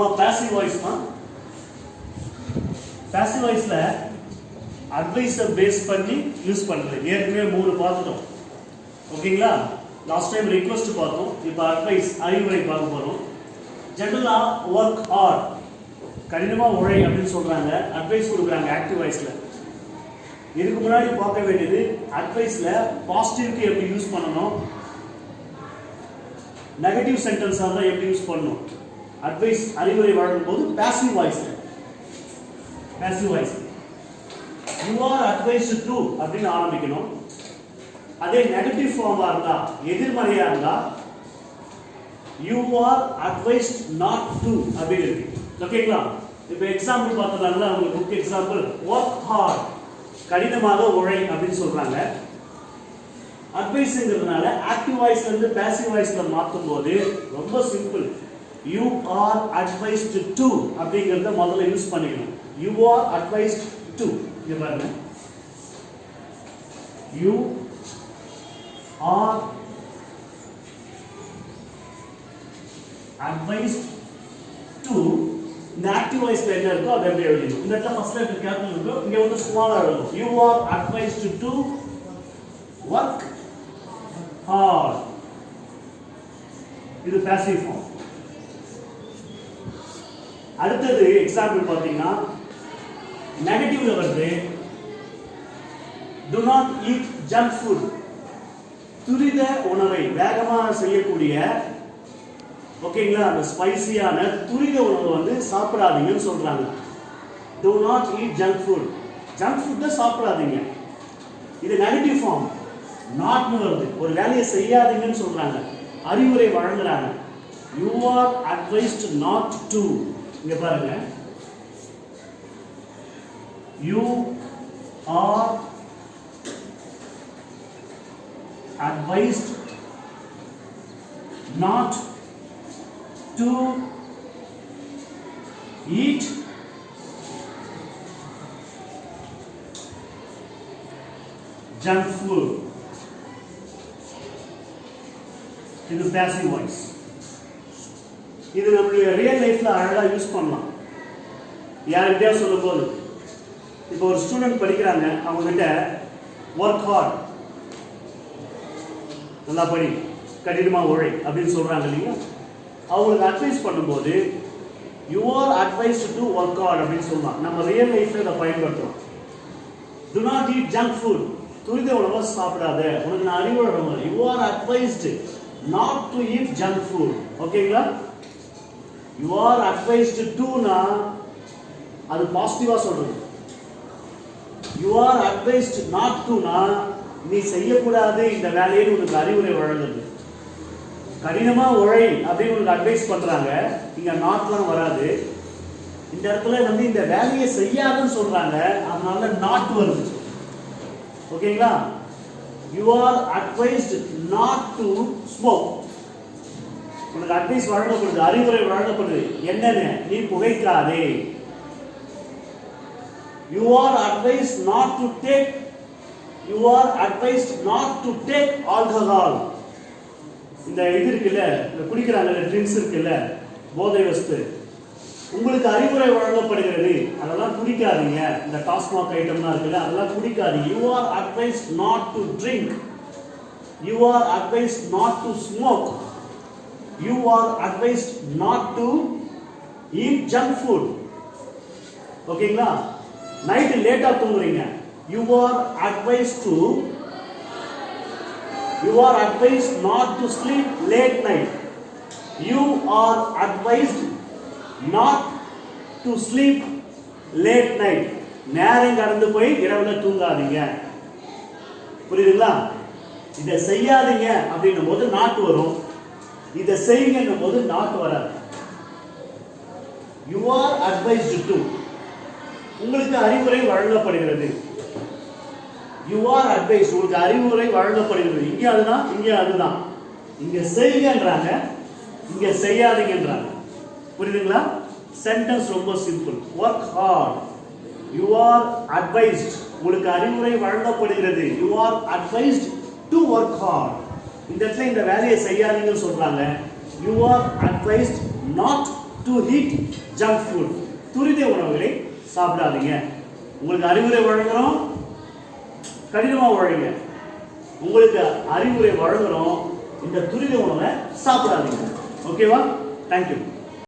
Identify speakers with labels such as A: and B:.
A: மா? Passive வாய்ஸ்மா passive வாய்ஸ்ல அட்வைஸை base பண்ணி யூஸ் பண்ணுறது ஏற்கனவே மூணு பார்த்துட்டோம். ஓகேங்களா லாஸ்ட் டைம் ரிக்வெஸ்ட் பார்த்தோம். இப்போ அட்வைஸ் அறிவுரை பார்க்க போகிறோம் ஜெனரலா ஒர்க் ஆர் கடினமாக உழை அப்படின்னு சொல்கிறாங்க அட்வைஸ் கொடுக்குறாங்க ஆக்டிவ் வாய்ஸில் இதுக்கு முன்னாடி பார்க்க வேண்டியது அட்வைஸில் பாசிட்டிவ்க்கு எப்படி யூஸ் பண்ணணும்? நெகட்டிவ் சென்டென்ஸாக இருந்தால் எப்படி யூஸ் பண்ணணும்? அட்வைஸ் அறிவுரை வழங்கும் போது passive voice passive voice you are advise to அப்படின்னு ஆரம்பிக்கணும். அதே நெகட்டிவ் ஃபார்மா இருந்தா எதிர்மறையா இருந்தா you are advised not to அப்படின்னு இருக்கு. ஓகேங்களா இப்போ எக்ஸாம்பிள் பார்த்ததால உங்களுக்கு புக் எக்ஸாம்பிள் ஒர்க் ஹார்ட் கடினமாக உழை அப்படின்னு சொல்றாங்க. அட்வைஸ்ங்கிறதுனால ஆக்டிவ் வாய்ஸ்ல இருந்து பேசிவ் வாய்ஸ்ல மாற்றும் போது ரொம்ப simple you are advised to அப்படிங்கிறத முதல்ல யூஸ் பண்ணிக்கணும். யூ ஆர் அட்வைஸ்ட் டு இங்க பாருங்க. யூ ஆர் அட்வைஸ்ட் டு இந்த ஆக்டிவ் வாய்ஸ்ல என்ன இருக்கோ அதை எப்படி எழுதணும் இந்த இடத்துல ஃபர்ஸ்ட் லெட்டர் கேபிட்டல் இருக்கும் இங்க வந்து ஸ்மாலா எழுதணும் you are advised to work hard. இது passive form. அடுத்தது எக்ஸாம்பிள் பார்த்தீங்கன்னா நெகட்டிவ்ல வருது. Do not eat junk food துரித உணவை வேகமாக செய்யக்கூடிய ஓகேங்களா அந்த ஸ்பைசியான துரித உணவை வந்து சாப்பிடாதீங்கன்னு சொல்றாங்க. Do not eat junk food junk ஃபுட்டை சாப்பிடாதீங்க. இது நெகட்டிவ் ஃபார்ம் நாட்னு வருது. ஒரு வேலையை செய்யாதீங்கன்னு சொல்றாங்க. அறிவுரை வழங்குறாங்க. You are advised not to இங்க பாருங்க you are advised not to eat junk food இது passive வாய்ஸ் இது நம்மளுடைய ரியல் லைஃப்ல அழகா யூஸ் பண்ணலாம். யார்கிட்டயா சொல்லும் போது இப்போ ஒரு ஸ்டூடெண்ட் படிக்கிறாங்க அவங்க கிட்ட ஒர்க் ஹார்ட் நல்லா படி கடினமா உழை அப்படின்னு சொல்றாங்க இல்லையா? அவங்களுக்கு அட்வைஸ் பண்ணும்போது you are advise to work hard அப்படின்னு சொல்லலாம் நம்ம ரியல் லைஃப்ல இதை பயன்படுத்துகிறோம் do not eat junk food துரித உணவை சாப்பிடாத. உனக்கு நான் அறிவுரை you are advised not to eat junk food ஓகேங்களா யூ ஆர் அட்வைஸ்டு டூனா அது பாசிட்டிவாக சொல்றது. யூ ஆர் அட்வைஸ்டு நாட் டூனா நீ செய்யக்கூடாது இந்த வேலையை உனக்கு அறிவுரை வழங்குது. கடினமாக உழை அப்படின்னு உனக்கு அட்வைஸ் பண்ணுறாங்க இங்கே நாட்லாம் வராது. இந்த இடத்துல வந்து இந்த வேலையை செய்யாதுன்னு சொல்கிறாங்க அதனால நாட் வருது. ஓகேங்களா you are advised not to smoke உனக்கு அட்வைஸ் வழங்கப்படுது அறிவுரை வழங்கப்படுது. என்னென்ன நீ புகைக்காதே. You are advise not to take you are advised not to take alcohol இந்த இது இருக்குல்ல இந்த குடிக்கிறாங்கல்ல ட்ரிங்க்ஸ் இருக்குல்ல போதை வஸ்து. உங்களுக்கு அறிவுரை வழங்கப்படுகிறது. அதெல்லாம் குடிக்காதீங்க. இந்த டாஸ்மாக் ஐட்டம்லாம் இருக்குல்ல அதெல்லாம் குடிக்காதீங்க. You are advise not to drink you are advise not to smoke you are advise not to eat junk food ஓகேங்களா நைட்டு லேட்டாக தூங்குறீங்க. You are advise to you are advise not to sleep late night you are advise not to sleep late night நேரம் கடந்து போய் இரவுல தூங்காதீங்க. புரியுதுங்களா? இதை செய்யாதீங்க அப்படின்னும் போது நாட்டு வரும். இதை செய்யுங்கன்னும் போது நாட்டு வராது. யூ ஆர் அட்வைஸ்டு டு உங்களுக்கு அறிவுரை வழங்கப்படுகிறது. யூ ஆர் அட்வைஸ் உங்களுக்கு அறிவுரை வழங்கப்படுகிறது. இங்கே அதுதான் இங்கே அதுதான். இங்க செய்யுங்கன்றாங்க இங்க செய்யாதீங்கன்றாங்க. புரியுதுங்களா? சென்டென்ஸ் ரொம்ப simple work hard you are advised உங்களுக்கு அறிவுரை வழங்கப்படுகிறது. You are advised to work hard இந்த இடத்துல இந்த வேலையை செய்யாதீங்கன்னு சொல்றாங்க. You are advised not to eat junk food துரித உணவுகளை சாப்பிடாதீங்க. உங்களுக்கு அறிவுரை வழங்குறோம். கடினமாக உழைங்க. உங்களுக்கு அறிவுரை வழங்குறோம். இந்த துரித உணவை சாப்பிடாதீங்க. ஓகேவா தேங்க்யூ